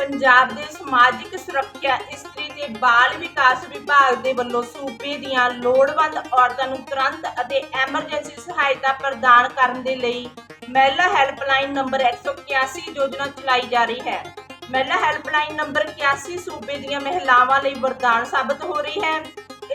ਪੰਜਾਬ ਦੇ ਸਮਾਜਿਕ ਸੁਰੱਖਿਆ, ਇਸਤਰੀ ਤੇ ਬਾਲ ਵਿਕਾਸ ਵਿਭਾਗ ਦੇ ਵੱਲੋਂ ਸੂਬੇ ਦੀਆਂ ਲੋੜਵੰਦ ਔਰਤਾਂ ਨੂੰ ਤੁਰੰਤ ਅਤੇ ਐਮਰਜੈਂਸੀ ਸਹਾਇਤਾ ਪ੍ਰਦਾਨ ਕਰਨ ਦੇ ਲਈ ਮਹਿਲਾ ਹੈਲਪਲਾਈਨ ਨੰਬਰ 181 ਯੋਜਨਾ ਚਲਾਈ ਜਾ ਰਹੀ ਹੈ। ਮਹਿਲਾ ਹੈਲਪਲਾਈਨ ਨੰਬਰ 81 ਸੂਬੇ ਦੀਆਂ ਮਹਿਲਾਵਾਂ ਲਈ ਵਰਦਾਨ ਸਾਬਤ ਹੋ ਰਹੀ ਹੈ।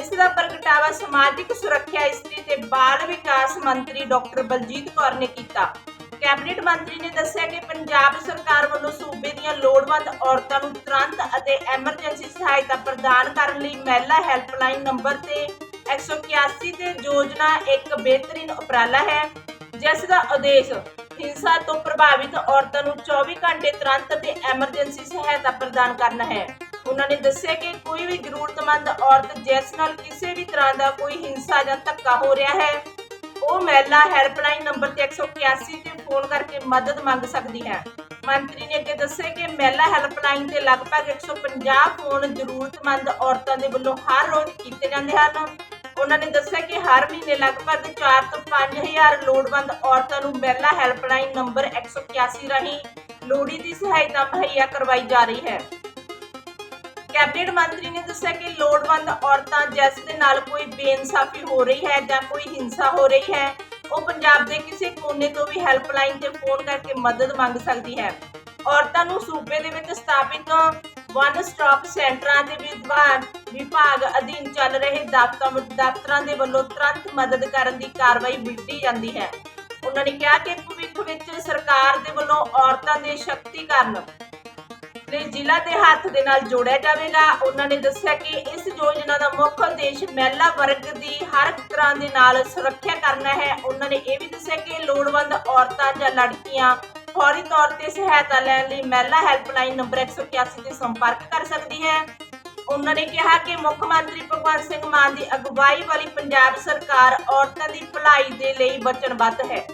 ਇਸ ਦਾ ਪ੍ਰਗਟਾਵਾ ਸਮਾਜਿਕ ਸੁਰੱਖਿਆ, ਇਸਤਰੀ ਤੇ ਬਾਲ ਵਿਕਾਸ ਮੰਤਰੀ ਡਾਕਟਰ ਬਲਜੀਤ ਕੌਰ ਨੇ ਕੀਤਾ। ਕੈਬਨਿਟ ਮੰਤਰੀ ਨੇ ਦੱਸਿਆ ਕਿ ਪੰਜਾਬ ਸਰਕਾਰ ਵੱਲੋਂ ਸੂਬੇ ਦੀਆਂ ਲੋੜਵੰਦ ਔਰਤਾਂ ਨੂੰ ਤੁਰੰਤ ਅਤੇ ਐਮਰਜੈਂਸੀ ਸਹਾਇਤਾ ਪ੍ਰਦਾਨ ਕਰਨ ਲਈ ਮਹਿਲਾ ਹੈਲਪਲਾਈਨ ਨੰਬਰ ਤੇ 181 ਤੇ ਯੋਜਨਾ ਇੱਕ ਬਿਹਤਰੀਨ ਉਪਰਾਲਾ ਹੈ, ਜਿਸ ਦਾ ਉਦੇਸ਼ ਹਿੰਸਾ ਤੋਂ ਪ੍ਰਭਾਵਿਤ ਔਰਤਾਂ ਨੂੰ 24 ਘੰਟੇ ਤੁਰੰਤ ਅਤੇ ਐਮਰਜੈਂਸੀ ਸਹਾਇਤਾ ਪ੍ਰਦਾਨ ਕਰਨਾ ਹੈ। ਉਹਨਾਂ ਨੇ ਦੱਸਿਆ ਕਿ ਕੋਈ ਵੀ ਜ਼ਰੂਰਤਮੰਦ ਔਰਤ ਜਿਸ ਨਾਲ ਕਿਸੇ ਵੀ ਤਰ੍ਹਾਂ ਦਾ ਕੋਈ ਹਿੰਸਾ ਜਾਂ ਧੱਕਾ ਹੋ ਰਿਹਾ ਹੈ, ਉਹ ਮਹਿਲਾ ਹੈਲਪਲਾਈਨ ਨੰਬਰ ਤੇ 181 ਤੇ ਫੋਨ ਕਰਕੇ ਮਦਦ ਮੰਗ ਸਕਦੀ ਹੈ। ਮੰਤਰੀ ਨੇ ਅੱਗੇ ਦੱਸਿਆ ਕਿ ਮਹਿਲਾ ਹੈਲਪਲਾਈਨ ਤੇ ਲਗਭਗ 150 ਫੋਨ ਜ਼ਰੂਰਤਮੰਦ ਔਰਤਾਂ ਦੇ ਵੱਲੋਂ ਹਰ ਰੋਜ਼ ਕੀਤੇ ਜਾਂਦੇ ਹਨ। ਉਹਨਾਂ ਨੇ ਦੱਸਿਆ ਕਿ ਹਰ ਮਹੀਨੇ ਲਗਭਗ 4 ਤੋਂ 5000 ਲੋੜਵੰਦ ਔਰਤਾਂ ਨੂੰ ਮਹਿਲਾ ਹੈਲਪਲਾਈਨ ਨੰਬਰ 181 ਰਾਹੀਂ ਲੋੜੀਂਦੀ ਸਹਾਇਤਾ ਮੁਹੱਈਆ ਕਰਵਾਈ ਜਾ ਰਹੀ ਹੈ। ਕੈਬਨਿਟ ਮੰਤਰੀ ਨੇ ਦੱਸਿਆ ਕਿ ਲੋੜਵੰਦ ਔਰਤਾਂ ਜਿਸ ਦੇ ਨਾਲ ਕੋਈ ਬੇਇਨਸਾਫੀ ਹੋ ਰਹੀ ਹੈ ਜਾਂ ਕੋਈ ਹਿੰਸਾ ਹੋ ਰਹੀ ਹੈ। ਉਹ ਪੰਜਾਬ ਦੇ ਕਿਸੇ ਕੋਨੇ ਤੋਂ ਵੀ ਹੈਲਪਲਾਈਨ ਤੇ ਫੋਨ ਕਰਕੇ ਮਦਦ ਮੰਗ ਸਕਦੀ ਹੈ। ਔਰਤਾਂ ਨੂੰ ਸੂਬੇ ਦੇ ਵਿੱਚ ਸਥਾਪਿਤ ਵਨ ਸਟਾਪ ਸੈਂਟਰਾਂ ਦੇ ਵਿਭਾਗ ਵਿਭਾਗ ਅਧੀਨ ਚੱਲ ਰਹੇ ਦਫ਼ਤਰਾਂ ਦਫ਼ਤਰਾਂ ਦੇ ਵੱਲੋਂ ਤੁਰੰਤ ਮਦਦ ਕਰਨ ਦੀ ਕਾਰਵਾਈ ਵਿੱਢੀ ਜਾਂਦੀ ਹੈ। ਉਹਨਾਂ ਨੇ ਕਿਹਾ ਕਿ ਭਵਿੱਖ ਵਿੱਚ ਸਰਕਾਰ ਦੇ ਵੱਲੋਂ ਔਰਤਾਂ ਦੇ ਸ਼ਕਤੀਕਰਨ ਦੇ ਜ਼ਿਲ੍ਹਾ ਦੇ ਹੱਥ ਦੇ ਨਾਲ ਜੋੜਿਆ ਜਾਵੇਗਾ। ਉਹਨਾਂ ਨੇ ਦੱਸਿਆ ਕਿ ਇਸ ਯੋਜਨਾ ਦਾ ਮੁੱਖ ਉਦੇਸ਼ ਮਹਿਲਾ ਵਰਗ ਦੀ ਹਰ ਤਰ੍ਹਾਂ ਦੇ ਨਾਲ ਸੁਰੱਖਿਆ ਕਰਨਾ ਹੈ। ਉਹਨਾਂ ਨੇ ਇਹ ਵੀ ਦੱਸਿਆ ਕਿ ਲੋੜਵੰਦ ਔਰਤਾਂ ਜਾਂ ਲੜਕੀਆਂ ਫੌਰੀ ਤੌਰ ਤੇ ਸਹਾਇਤਾ ਲੈਣ ਲਈ ਮਹਿਲਾ ਹੈਲਪਲਾਈਨ ਨੰਬਰ 181 ਤੇ ਸੰਪਰਕ ਕਰ ਸਕਦੀ ਹੈ। ਉਹਨਾਂ ਨੇ ਕਿਹਾ ਕਿ ਮੁੱਖ ਮੰਤਰੀ ਭਗਵੰਤ ਸਿੰਘ ਮਾਨ ਦੀ ਅਗਵਾਈ ਵਾਲੀ ਪੰਜਾਬ ਸਰਕਾਰ ਔਰਤਾਂ ਦੀ ਭਲਾਈ ਦੇ ਲਈ ਵਚਨਬੱਧ ਹੈ।